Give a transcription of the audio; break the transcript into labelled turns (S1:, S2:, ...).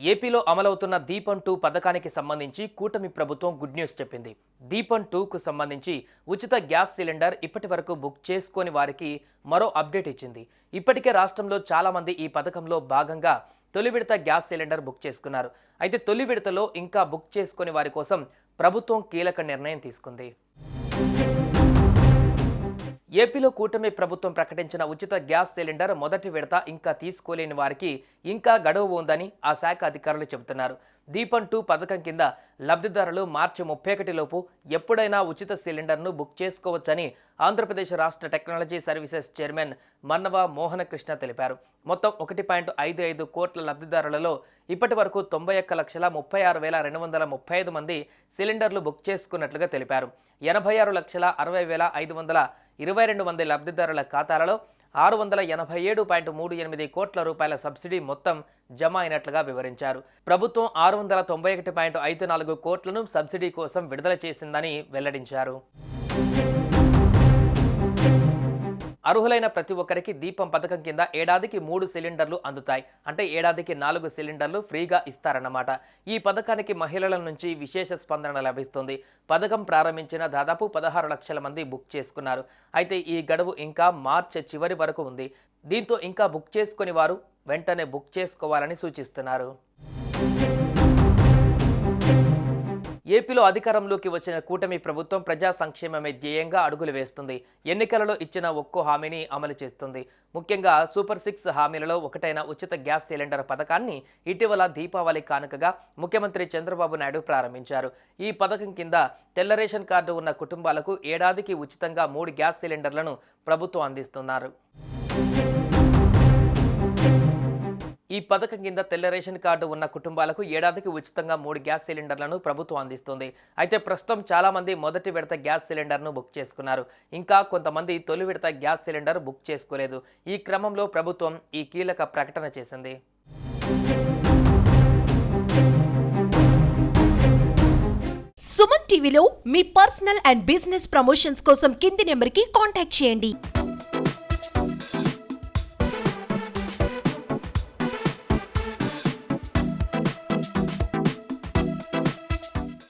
S1: ఏపీలో అమలవుతున్న దీపం టూ పథకానికి సంబంధించి కూటమి ప్రభుత్వం గుడ్ న్యూస్ చెప్పింది. దీపం టూకు సంబంధించి ఉచిత గ్యాస్ సిలిండర్ ఇప్పటి వరకు బుక్ చేసుకోని వారికి మరో అప్డేట్ ఇచ్చింది. ఇప్పటికే రాష్ట్రంలో చాలామంది ఈ పథకంలో భాగంగా తొలి విడత గ్యాస్ సిలిండర్ బుక్ చేసుకున్నారు. అయితే తొలి విడతలో ఇంకా బుక్ చేసుకునే వారి కోసం ప్రభుత్వం కీలక నిర్ణయం తీసుకుంది. ఏపీలో కూటమి ప్రభుత్వం ప్రకటించిన ఉచిత గ్యాస్ సిలిండర్ మొదటి విడత ఇంకా తీసుకోలేని వారికి ఇంకా గడువు ఉందని ఆ శాఖ అధికారులు చెబుతున్నారు. దీపం టూ పథకం కింద లబ్ధిదారులు మార్చి ముప్పై లోపు ఎప్పుడైనా ఉచిత సిలిండర్ను బుక్ చేసుకోవచ్చని ఆంధ్రప్రదేశ్ రాష్ట్ర technology services chairman Mannava Mohanakrishna తెలిపారు. మొత్తం ఒకటి పాయింట్ ఐదు ఐదు కోట్ల లబ్ధిదారులలో ఇప్పటి వరకు తొంభై ఒక్క లక్షల ముప్పై ఆరు వేల రెండు వందల ముప్పై ఐదు మంది సిలిండర్లు బుక్ చేసుకున్నట్లుగా తెలిపారు. ఎనభై ఆరు లక్షల అరవై వేల ఐదు వందల ఇరవై రెండు మంది లబ్ధిదారుల ఖాతాలలో ఆరు వందల ఎనభై ఏడు పాయింట్ మూడు ఎనిమిది కోట్ల రూపాయల సబ్సిడీ మొత్తం జమ అయినట్లుగా వివరించారు. ప్రభుత్వం ఆరు వందల తొంభై ఒకటి పాయింట్ ఐదు నాలుగు కోట్లను సబ్సిడీ కోసం విడుదల చేసిందని వెల్లడించారు. అర్హులైన ప్రతి ఒక్కరికి దీపం పథకం కింద ఏడాదికి మూడు సిలిండర్లు అందుతాయి. అంటే ఏడాదికి నాలుగు సిలిండర్లు ఫ్రీగా ఇస్తారన్నమాట. ఈ పథకానికి మహిళల నుంచి విశేష స్పందన లభిస్తుంది. పథకం ప్రారంభించిన దాదాపు పదహారు లక్షల మంది బుక్ చేసుకున్నారు. అయితే ఈ గడువు ఇంకా మార్చి చివరి వరకు ఉంది. దీంతో ఇంకా బుక్ చేసుకుని వారు వెంటనే బుక్ చేసుకోవాలని సూచిస్తున్నారు. ఏపీలో అధికారంలోకి వచ్చిన కూటమి ప్రభుత్వం ప్రజా సంక్షేమమే ధ్యేయంగా అడుగులు వేస్తుంది. ఎన్నికలలో ఇచ్చిన ఒక్కో హామీని అమలు చేస్తుంది. ముఖ్యంగా సూపర్ సిక్స్ హామీలలో ఒకటైన ఉచిత గ్యాస్ సిలిండర్ పథకాన్ని ఇటీవల దీపావళి కానుకగా ముఖ్యమంత్రి చంద్రబాబు నాయుడు ప్రారంభించారు. ఈ పథకం కింద తెల్ల రేషన్ కార్డు ఉన్న కుటుంబాలకు ఏడాదికి ఉచితంగా మూడు గ్యాస్ సిలిండర్లను ప్రభుత్వం అందిస్తున్నారు. ఈ పథకం కింద తెల్ల రేషన్ కార్డు ఉన్న కుటుంబాలకు ఏడాదికి ఉచితంగా మూడు గ్యాస్ సిలిండర్లను ప్రభుత్వం అందిస్తుంది. అయితే ప్రస్తుతం చాలామంది మొదటి విడత గ్యాస్ సిలిండర్ను బుక్ చేసుకున్నారు. ఇంకా కొంతమంది తొలి విడత గ్యాస్ సిలిండర్ బుక్ చేసుకోలేదు. ఈ క్రమంలో ప్రభుత్వం ఈ కీలక ప్రకటన చేసింది.
S2: సుమన్ టీవీలో మీ పర్సనల్ అండ్ బిజినెస్ ప్రమోషన్స్ కోసం కింది నెంబర్కి కాంటాక్ట్ చేయండి.